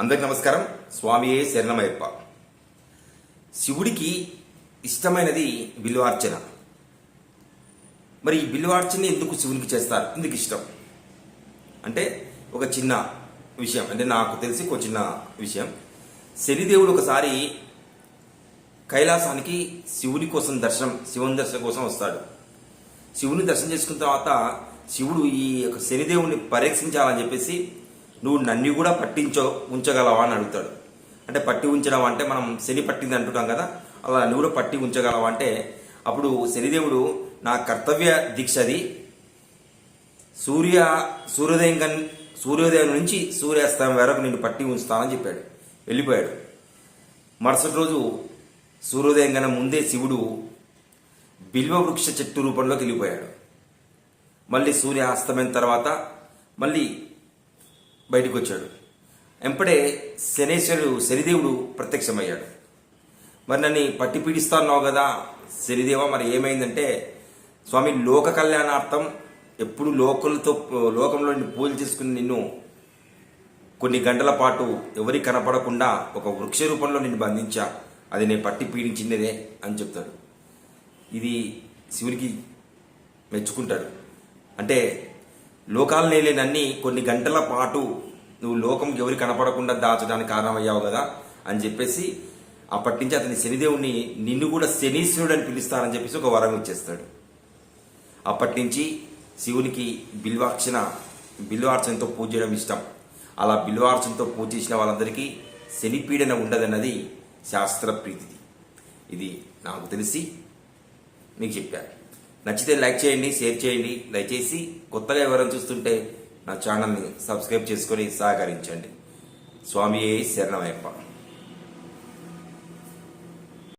అందరికి నమస్కారం. స్వామియే శరణమయ్యప్ప. శివుడికి ఇష్టమైనది బిల్వార్చన మరి ఈ బిల్వార్చన ఎందుకు శివునికి చేస్తారు? ఎందుకు ఇష్టం? అంటే ఒక చిన్న విషయం. అంటే నాకు తెలిసి ఒక చిన్న విషయం. శనిదేవుడు ఒకసారి కైలాసానికి శివుని కోసం దర్శనం శివుని దర్శనం కోసం వస్తాడు. శివుని దర్శనం చేసుకున్న తర్వాత శివుడు ఈ యొక్క శనిదేవుని పరీక్షించాలని చెప్పేసి నువ్వు నన్ను కూడా పట్టించో ఉంచగలవా అని అడుగుతాడు. అంటే పట్టి ఉంచడం అంటే మనం శని పట్టింది అంటున్నాం కదా అలా నువ్వు కూడా పట్టి ఉంచగలవా అంటే అప్పుడు శనిదేవుడు నా కర్తవ్య దీక్షది సూర్య సూర్యోదయం కన్ సూర్యోదయం నుంచి సూర్యాస్తమయం వరకు నిన్ను పట్టి ఉంచుతానని చెప్పాడు. వెళ్ళిపోయాడు. మరుసటి రోజు సూర్యోదయం కన్నా ముందే శివుడు బిల్వవృక్ష చెట్టు రూపంలోకి వెళ్ళిపోయాడు. మళ్ళీ సూర్య అస్తమైన తర్వాత మళ్ళీ బయటకు వచ్చాడు వెంపడే శనేశ్వరుడు శనిదేవుడు ప్రత్యక్షమయ్యాడు. మరి నన్ను పట్టి పీడిస్తాన్నావు కదా శనిదేవ మరి ఏమైందంటే స్వామి లోక కళ్యాణార్థం ఎప్పుడు లోకలతో లోకంలో పూజ చేసుకుని నిన్ను కొన్ని గంటల పాటు ఎవరికి కనపడకుండా ఒక వృక్ష రూపంలో నిన్ను బంధించా. అది నేను పట్టి పీడించినదే అని చెప్తాడు. ఇది శివునికి మెచ్చుకుంటాడు. అంటే లోకాలు నేలేనన్ని కొన్ని గంటల పాటు నువ్వు లోకంకి ఎవరు కనపడకుండా దాచడానికి కారణమయ్యావు కదా అని చెప్పేసి అప్పటి నుంచి అతని శనిదేవుని నిన్ను కూడా శనీశ్వరుడు అని పిలుస్తానని చెప్పేసి ఒక వరం ఇచ్చేస్తాడు. అప్పటి నుంచి శివునికి బిల్వార్చన బిల్వార్చనతో పూజ చేయడం ఇష్టం. అలా బిల్వార్చనతో పూజ చేసిన వాళ్ళందరికీ శనిపీడన ఉండదన్నది శాస్త్ర ప్రీతిది ఇది నాకు తెలిసి మీకు చెప్పాను. నచ్చితే లైక్ చేయండి షేర్ చేయండి. దయచేసి కొత్తగా ఎవరైనా చూస్తుంటే నా ఛానల్ని సబ్స్క్రైబ్ చేసుకొని సహకరించండి. స్వామి శరణమయ్యప్ప.